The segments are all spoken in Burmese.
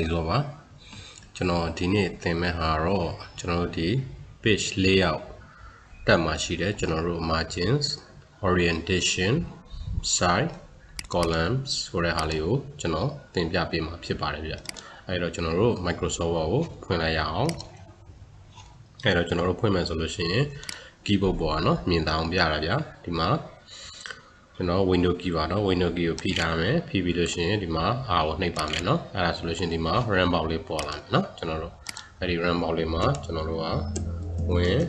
လေးတော့ပါကျွန်တော်ဒီနေ့သင်မဲ့ဟာတော့ကျွန်တော်တို့ဒီ page layout တက်မှာရှိတယ်ကျွန်တော်တို့ margins orientation size columns ဆိုတဲ့ဟာလေးကိုကျွန်တော်သင်ပြပေးမှာဖြစ်ပါတယ်ဗျအဲ့တော့ကျွန်တော်တို့ Microsoft Word ကိုဖွင့်လိုက်ရအောင်အဲ့တော့ကျွန်တော်တို့ဖွင့်မယ်ဆိုလို့ရှိရင် keyboard ပေါ်ကနော်မြင်သာအောင်ပြတာဗျာဒီမှာ ကျွန်တော် window key ပါเนาะ window key ကိုဖိထားမယ်ဖိပြီးလို့ရှိရင်ဒီမှာ R ကိုနှိပ်ပါမယ်เนาะအဲ့ဒါဆိုလို့ရှိရင်ဒီမှာ run box လေးပေါ်လာမယ်เนาะကျွန်တော်တို့အဲ့ဒီ run box လေးမှာကျွန်တော်တို့ကဝင်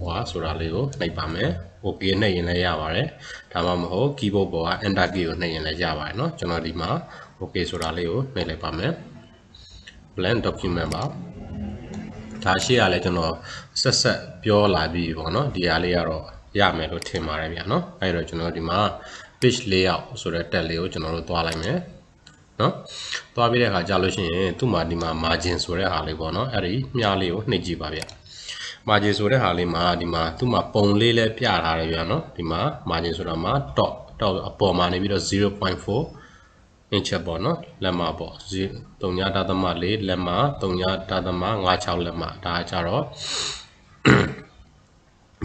ဟွာဆိုတာလေးကိုနှိပ်ပါမယ် OK နှိပ်ရင်လည်းရပါတယ်ဒါမှမဟုတ် keyboard ပေါ်က enter key ကိုနှိပ်ရင်လည်းရပါတယ်เนาะကျွန်တော်ဒီမှာ OK ဆိုတာလေးကိုနှိပ်လိုက်ပါမယ် blank document ပါဒါရှိရလဲကျွန်တော်ဆက်ဆက်ပြောလာပြီးပေါ့နော်ဒီအားလေးကတော့ ရမယ်လို့ထင်ပါတယ်ဗျာနော်အဲ့တော့ကျွန်တော်ဒီမှာ page layout ဆိုတဲ့ tab လေးကိုကျွန်တော်တို့သွားလိုက်မယ်နော်သွားပြီးတဲ့အခါကြာလို့ရှိရင်သူ့မှာဒီမှာ margin ဆိုတဲ့ဟာလေးပေါ့နော်အဲ့ဒီမြားလေးကိုနှိပ်ကြည့်ပါဗျာ margin ဆိုတဲ့ဟာလေးမှာဒီမှာသူ့မှာပုံလေးလဲပြထားတယ်ဗျာနော်ဒီမှာ margin ဆိုတာမှာ dot dot အပေါ်မှာနေပြီးတော့0.4 inch ပေါ့နော်လက်မပေါ့3ညတာသမ4လက်မ3ညတာသမ56လက်မဒါကြတော့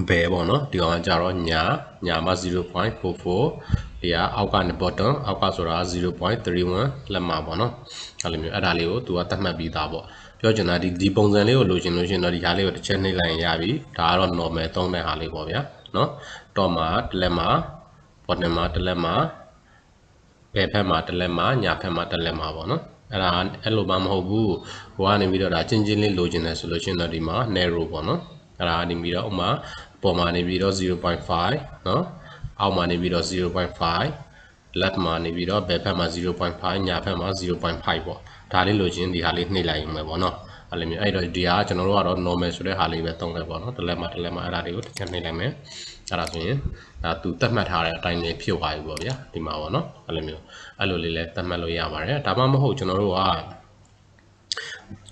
ဘယ်ပေါ့နော်ဒီကောင်ကကြတော့ညာညာမှာ0.44ဒီကအောက်ကနေ bottom အောက်ကဆိုတာ0.31လက်မပေါ့နော်အဲ့လိုမျိုးအဲ့ဒါလေးကိုသူကသတ်မှတ်ပြီးသားပေါ့ပြောချင်တာဒီဒီပုံစံလေးကိုလိုချင်လို့ရှိရင်တော့ဒီဟာလေးကိုတစ်ချက်နှိပ်လိုက်ရင်ရပြီဒါကတော့ normal သုံးတဲ့ဟာလေးပေါ့ဗျာနော် top မှာတစ်လက်မှာ bottom မှာတစ်လက်မှာဘယ်ဖက်မှာတစ်လက်မှာညာဖက်မှာတစ်လက်မှာပေါ့နော်အဲ့ဒါအဲ့လိုမှမဟုတ်ဘူးဟိုကနေပြီးတော့ဒါချင်းချင်းလေးလိုချင်တယ်ဆိုလို့ရှိရင်တော့ဒီမှာ narrow ပေါ့နော် အဲ့ဒါကနေပြီးတော့ဥမာပေါ်မှာနေပြီးတော့0.5เนาะအောက်မှာနေပြီးတော့0.5 left မှာနေပြီးတော့ဘယ်ဖက်မှာ0.5ညာဖက်မှာ0.5ပေါ့ဒါလေးလိုချင်ဒီဟာလေးနှိပ်လိုက်ရင်ပဲပေါ့နော်အဲ့လိုမျိုးအဲ့တော့ဒီဟာကျွန်တော်တို့ကတော့ normal ဆိုတဲ့ဟာလေးပဲသုံးလိုက်ပေါ့နော်တစ်လက်မှာတစ်လက်မှာအဲ့ဒါလေးကိုတစ်ချက်နှိပ်လိုက်မယ်အဲ့ဒါဆိုရင်ဒါသူသတ်မှတ်ထားတဲ့အတိုင်းလေးဖြစ်သွားပြီပေါ့ဗျာဒီမှာပေါ့နော်အဲ့လိုမျိုးအဲ့လိုလေးလည်းသတ်မှတ်လို့ရပါတယ်ဒါမှမဟုတ်ကျွန်တော်တို့က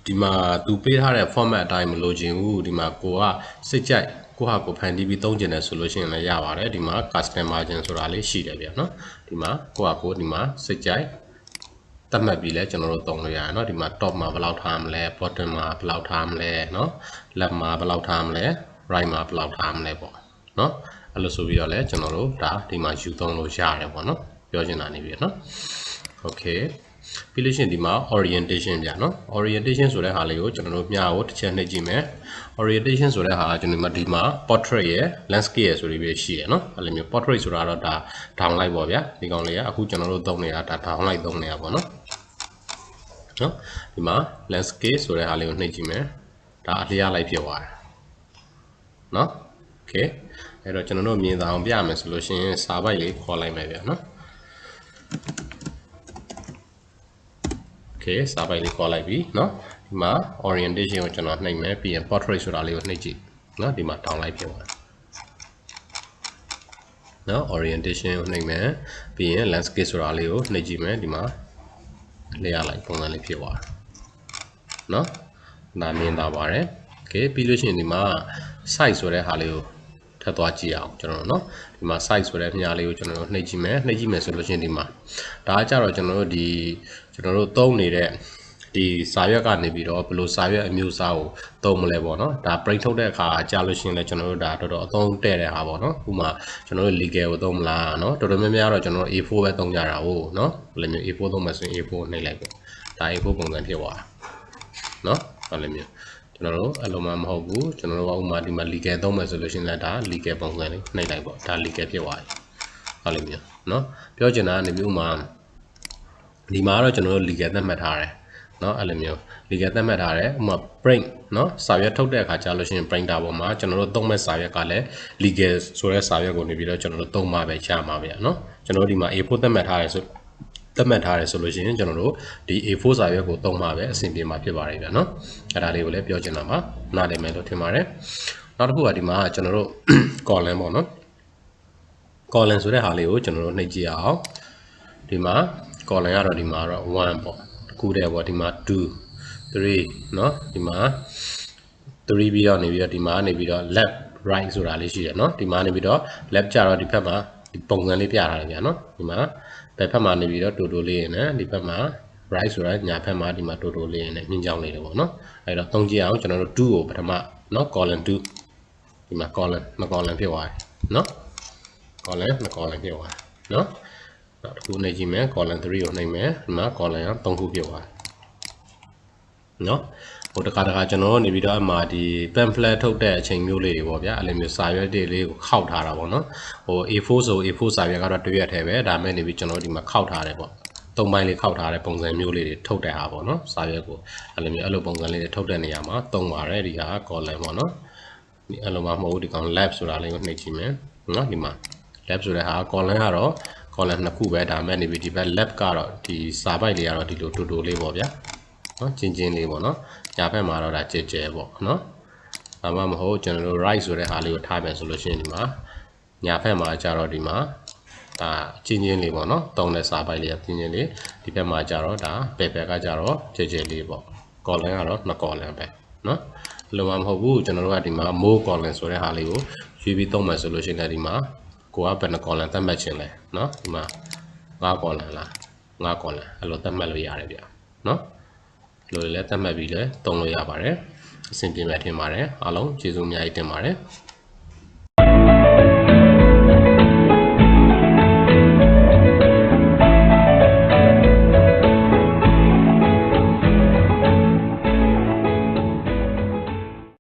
ဒီမှာသူပေးထားတဲ့ format အတိုင်းမလိုချင်ဘူးဒီမှာကိုကစိတ်ကြိုက်ကိုဟာကိုဖန်တီးပြီးသုံးကျင်တယ်ဆိုလို့ရှိရင်လည်းရပါတယ်ဒီမှာ custom margin ဆိုတာလေးရှိတယ်ဗျာနော်ဒီမှာကိုဟာကိုဒီမှာစိတ်ကြိုက်သတ်မှတ်ပြီးလဲကျွန်တော်တို့သုံးလို့ရတယ်เนาะဒီမှာ top မှာဘယ်လောက်ထားမလဲ bottom မှာဘယ်လောက်ထားမလဲเนาะ left မှာဘယ်လောက်ထားမလဲ right မှာဘယ်လောက်ထားမလဲပေါ့เนาะအဲ့လိုဆိုပြီးတော့လဲကျွန်တော်တို့ဒါဒီမှာယူသုံးလို့ရတယ်ပေါ့เนาะပြောချင်တာနေပြီเนาะ okay ပြီးလို့ရှိရင်ဒီမှာ orientation ပြနော် orientation ဆိုတဲ့ဟာလေးကိုကျွန်တော်တို့မျှကိုတစ်ချက်နှိပ်ကြည့်မယ် orientation ဆိုတဲ့ဟာကျွန်တော်ဒီမှာ portrait ရယ် landscape ရယ်ဆိုတွေပဲရှိရယ်နော်အဲ့လိုမျိုး portrait ဆိုတာတော့ဒါ down light ပေါ့ဗျာဒီကောင်လေးကအခုကျွန်တော်တို့သုံးနေတာဒါ down light သုံးနေတာပေါ့နော်နော်ဒီမှာ landscape ဆိုတဲ့ဟာလေးကိုနှိပ်ကြည့်မယ်ဒါအလျားလိုက်ဖြစ်သွားတယ်နော် okay အဲ့တော့ကျွန်တော်တို့မြင်သာအောင်ပြရမယ်ဆိုလို့ရှိရင်စာပိုက်လေးခေါ်လိုက်မယ်ဗျာနော် okay စာပိုက်လေးခေါ်လိုက်ပြီเนาะဒီမှာ orientation ကိုကျွန်တော်နှိပ်မယ်ပြီးရင် portrait ဆိုတာလေးကိုနှိပ်ကြည့်เนาะဒီမှာ down လိုက်ဖြစ်သွားတယ်เนาะ orientation ကိုနှိပ်မယ်ပြီးရင် landscape ဆိုတာလေးကိုနှိပ်ကြည့်မယ်ဒီမှာလျှက်လိုက်ပုံစံလေးဖြစ်သွားတယ်เนาะဒါမြင်သာပါတယ် okay ပြီးလို့ရှိရင်ဒီမှာ size ဆိုတဲ့ဟာလေးကို ထပ်သွားကြည့်အောင်ကျွန်တော်တို့เนาะဒီမှာ size ဆိုတဲ့မြားလေးကိုကျွန်တော်တို့နှိပ်ကြည့်မယ်နှိပ်ကြည့်မယ်ဆိုလို့ရှိရင်ဒီမှာဒါကကြတော့ကျွန်တော်တို့ဒီကျွန်တော်တို့သုံးနေတဲ့ဒီစာရွက်ကနေပြီးတော့ဘယ်လိုစာရွက်အမျိုးအစားကိုသုံးမလဲပေါ့နော်ဒါ print ထုတ်တဲ့အခါကြာလို့ရှိရင်လည်းကျွန်တော်တို့ဒါတော်တော်အသုံးတဲ့တဲ့ဟာပေါ့နော်ဥပမာကျွန်တော်တို့ legal ကိုသုံးမလားနော်တော်တော်များများတော့ကျွန်တော်တို့ A4 ပဲသုံးကြတာဟုတ်နော်ဘယ်လိုမျိုး A4 သုံးမှဆိုရင် A4 နှိပ်လိုက်ပေါ့ဒါ A4 ပုံစံဖြစ်သွားတာနော်ဘယ်လိုမျိုး ကျွန်တော်တို့အလုံးမမဟုတ်ဘူးကျွန်တော်တို့ကဥမာဒီမှာ legal သုံးမယ်ဆိုလို့ရှိရင်လည်းဒါ legal ပုံစံလေးနှိပ်လိုက်ပေါ့ဒါ legal ဖြစ်သွားပြီဟုတ်လိမ့်မယ်နော်ပြောချင်တာကနေပြီးဥမာဒီမှာတော့ကျွန်တော်တို့ legal သတ်မှတ်ထားတယ်နော်အဲ့လိုမျိုး legal သတ်မှတ်ထားတယ်ဥမာ print နော်စာရွက်ထုတ်တဲ့အခါကျလို့ရှိရင် printer ပေါ်မှာကျွန်တော်တို့သုံးမဲ့စာရွက်ကလည်း legal ဆိုတဲ့စာရွက်ကိုနေပြီးတော့ကျွန်တော်တို့သုံးမှာပဲရမှာဗျာနော်ကျွန်တော်တို့ဒီမှာ A4 သတ်မှတ်ထားတယ်ဆို သတ်မှတ်ထားတယ်ဆိုလို့ရှိရင်ကျွန်တော်တို့ဒီ A4 စာရွက်ကိုသုံးမှပဲအဆင်ပြေမှာဖြစ်ပါတယ်ဗျာเนาะအဲ့ဒါလေးကိုလည်းပြောချင်တာပါနားလည်မယ်လို့ထင်ပါတယ်နောက်တစ်ခုကဒီမှာကျွန်တော်တို့ column ပေါ့နော် column ဆိုတဲ့ဟာလေးကိုကျွန်တော်တို့နှိပ်ကြည့်အောင်ဒီမှာ column ကတော့ဒီမှာတော့1ပေါ့တစ်ခုတည်းပေါ့ဒီမှာ2 3เนาะဒီမှာ3ပြီးတော့နေပြီးတော့ဒီမှာနေပြီးတော့ left right ဆိုတာလေးရှိတယ်เนาะဒီမှာနေပြီးတော့ left ကြတော့ဒီဘက်မှာဒီပုံစံလေးပြထားတယ်ဗျာเนาะဒီမှာ ဘယ်ဘက်မှာနေပြီးတော့တူတူလေးရယ်နော်ဒီဘက်မှာ right ဆိုတာညာဘက်မှာဒီမှာတိုတိုလေးနဲ့မြင်းကြောင်းလေးတွေပေါ့နော်အဲ့တော့သုံးကြည့်အောင်ကျွန်တော်တို့2ကိုပထမနော် column 2ဒီမှာ column နှစ် column ဖြစ်သွားတယ်နော် column နှစ် column ဖြစ်သွားတယ်နော်နောက်တစ်ခုနှိပ်ကြည့်မယ် column 3ကိုနှိပ်မယ်ဒီမှာ column က3ခုဖြစ်သွားတယ် နော်ဟိုတခါတခါကျွန်တော်တို့နေပြီးတော့အမှဒီ pamphlet ထုတ်တဲ့အချိန်မျိုးလေးတွေပေါ့ဗျာအဲ့လိုမျိုးစာရွက်တွေလေးကိုခောက်ထားတာပေါ့နော်ဟို A4 ဆို A4 စာရွက်ကတော့တစ်ရွက်ထဲပဲဒါမဲ့နေပြီးကျွန်တော်တို့ဒီမှာခောက်ထားတယ်ပေါ့သုံးပိုင်းလေးခောက်ထားတဲ့ပုံစံမျိုးလေးတွေထုတ်တဲ့ဟာပေါ့နော်စာရွက်ကိုအဲ့လိုမျိုးအဲ့လိုပုံစံလေးတွေထုတ်တဲ့နေရာမှာသုံးပါတယ်ဒီဟာ column ပေါ့နော်ဒီအဲ့လိုမှမဟုတ်ဘူးဒီကောင် lab ဆိုတာလေးကိုနှိပ်ကြည့်မယ်နော်ဒီမှာ lab ဆိုတဲ့ဟာ column ကတော့ column နှစ်ခုပဲဒါမဲ့နေပြီးဒီဘက် lab ကတော့ဒီစာပိုက်လေးကတော့ဒီလိုတူတူလေးပေါ့ဗျာ နော်ချင်းချင်းလေးပေါ့နော်ညာဘက်မှာတော့ဒါကြဲကြဲပေါ့နော်ဒါမှမဟုတ်ကျွန်တော်တို့ right ဆိုတဲ့ဟာလေးကိုထားမယ်ဆိုလို့ရှိရင်ဒီမှာညာဘက်မှာကျတော့ဒီမှာဒါချင်းချင်းလေးပေါ့နော်တုံးတဲ့စာပိုက်လေးကချင်းချင်းလေးဒီဘက်မှာကျတော့ဒါဘယ်ဘက်ကကျတော့ကြဲကြဲလေးပေါ့ column ကတော့နှစ် column ပဲနော်လိုမှမဟုတ်ဘူးကျွန်တော်တို့ကဒီမှာ more column ဆိုတဲ့ဟာလေးကိုရွေးပြီးသုံးမယ်ဆိုလို့ရှိရင်လည်းဒီမှာကိုကဘယ်နှ column သတ်မှတ်ခြင်းလဲနော်ဒီမှာ9 column လား9 column အဲ့လိုသတ်မှတ်လို့ရတယ်ဗျနော် လိုလည်းသတ်မှတ်ပြီးလဲသုံးလို့ရပါတယ်အဆင်ပြေမဲ့ထင်ပါတယ်အားလုံးကျေးဇူးအများကြီးတင်ပါတယ်